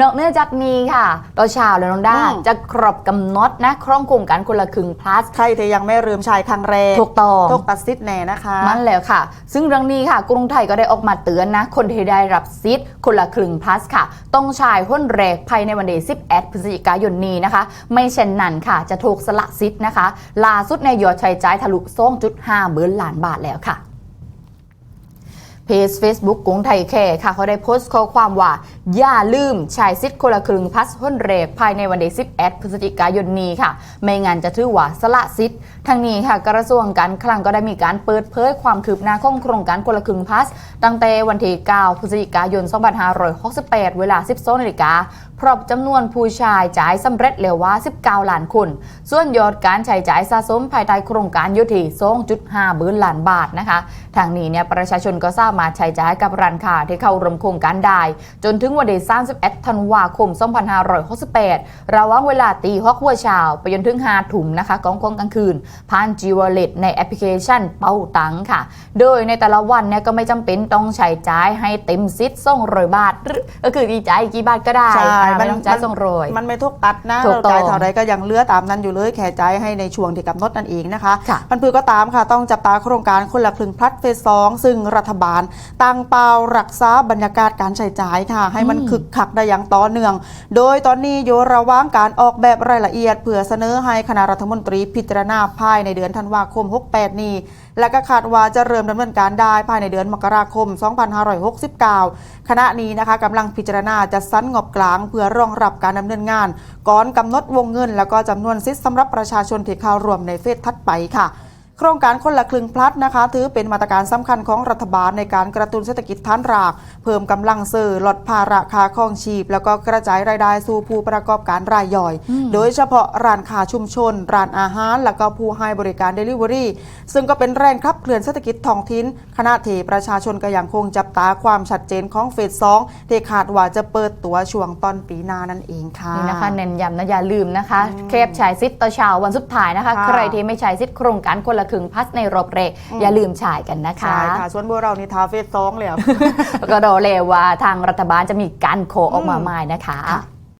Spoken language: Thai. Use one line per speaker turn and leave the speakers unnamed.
นอกเหนือจากนี้ค่ะตัวชาวและน้องด้า
อืม
จะครบกำหนดนะโครงโครงการคนละครึ่ง plus
ใครที่ยังไม่ลืมชายครั้งแรก
ถูกต้อง
ตกตัดสิทธิ์แน่นะคะ
นั่นแล้วค่ะ ซึ่งเรื่องนี้ค่ะ กรุงไทยก็ได้ออกมาเตือนนะ คนที่ได้รับสิทธิ์คนละครึ่ง plus ค่ะ ต้องชายหุ้นแรกภายในวันที่11พฤศจิกายนนี้นะคะ ไม่เช่นนั้นค่ะ จะถูกสละสิทธิ์นะคะล่าสุดในยยอดใช้จ่ายทะลุ2.5หมื่นล้านบาทแล้วค่ะ เพจ Facebook กรุงไทยแคร์ค่ะ เขาได้โพสต์ข้อความว่า อย่าลืมช้สิทธิ์คนละครึ่งพัสหุ้นเรก ภายในวันที่11พฤศจิกายนนี้ค่ะ ไม่งั้นจะถือว่าสละสิทธิ์ทั้งนี้ค่ะกระทรวงการคลังก็ได้มีการเปิดเผยความคืบหน้าของโครงการคนละครึ่งพัส ตั้งแต่วันที่9พฤศจิกายน 2568 เวลา 12นาฬิกาพร้อมจำนวนผู้ชายจ่ายสำเร็จแล้วว่า 19 ล้านคน ส่วนยอดการใช้จ่ายสะสมภายใต้โครงการยู่ที่2.5บื้นล้านบาทนะคะ ทางนี้เนี่ยประชาชนก็สาบมารถใช้จ่ายกับร้านค้าที่เข้าร่วมโครงการได้ จนถึงวันที่31ธันวาคม 2568 ระหว่างเวลาตีฮอกหัวเช้าไปจนถึง5ถุ่มนะคะกองกองกลางคืน ผ่านจีวอลเล็ตในแอปพลิเคชันเป้าตังค่ะ โดยในแต่ละวันเนี่ยก็ไม่จำเป็นต้องใช้จ่ายให้เต็มซิดส่งรอยบาทหรือก็คือดีใจายกี่บาทก็ได้
ใช่
อ่าไม่ต้องจ่ายส่งรอย
มันไม่ทุกตัดนะ
ถูก
เรา
ต้อง
จ่ายเท่าใดก็ยังเหลือตามนั้นอยู่เลยแค่จ่ายให้ในช่วงที่กำหนดนั่นเองนะคะ
ค่ะ
พันพือก็ตามค่ะต้องจับตาโครงการคนละครึ่งพลัดเฟสสองซึ่งรัฐบาลตั้งเป้ารักษาบรรยากาศการใช้จ่ายค่ะ ให้มัน
อืม
คึกคักได้อย่างต่อเนื่อง โดยตอนนี้อยู่ระหว่างการออกแบบรายละเอียด เพื่อเสนอให้คณะรัฐมนตรีพิจารณาภายในเดือนธันวาคม 68 นี้และก็คาดว่าจะเริ่มดำเนินการได้ภายในเดือนมกราคม 2569 คณะนี้นะคะกำลังพิจารณาจะสั้นงบกลาง เพื่อรองรับการดำเนินงาน ก่อนกำหนดวงเงิน แล้วก็จำนวนสิทธิสำหรับประชาชนที่เข้าร่วมในเฟสถัดไปค่ะ โครงการคนละครึ่งพลัดนะคะ ถือเป็นมาตรการสำคัญของรัฐบาลในการกระตุ้นเศรษฐกิจฐานราก เพิ่มกำลังซื้อลดภาระค่าครองชีพ แล้วก็กระจายรายได้สู่ผู้ประกอบการรายย่อย โดยเฉพาะร้านค้าชุมชน ร้านอาหาร แล้วก็ผู้ให้บริการ Delivery ซึ่งก็เป็นแรงขับเคลื่อนเศรษฐกิจท้องถิ่นขณะที่ประชาชนก็ยังคงจับตาความชัดเจนของเฟสสองที่คาดว่าจะเปิดตัวช่วงต้นปีหน้านั่นเองค่ะ
นี่นะคะเน้นย้ำนะอย่าลืมนะคะเคปใช้สิทธิ์ต่อเช้าวันสุดท้ายนะคะ
ค่ะ
ใครที่ไม่ใช้สิทธิ์โครงการคนละครึ่งพัสในรอบเรก อย่าลืมใช้กันนะคะ
ใช่ค่ะส่วนพวกเรานี่ทาเฟสสองเลยอะ
แล้วก็รอเลยว่าทางรัฐบาลจะมีการโคออกมาใหม่นะคะ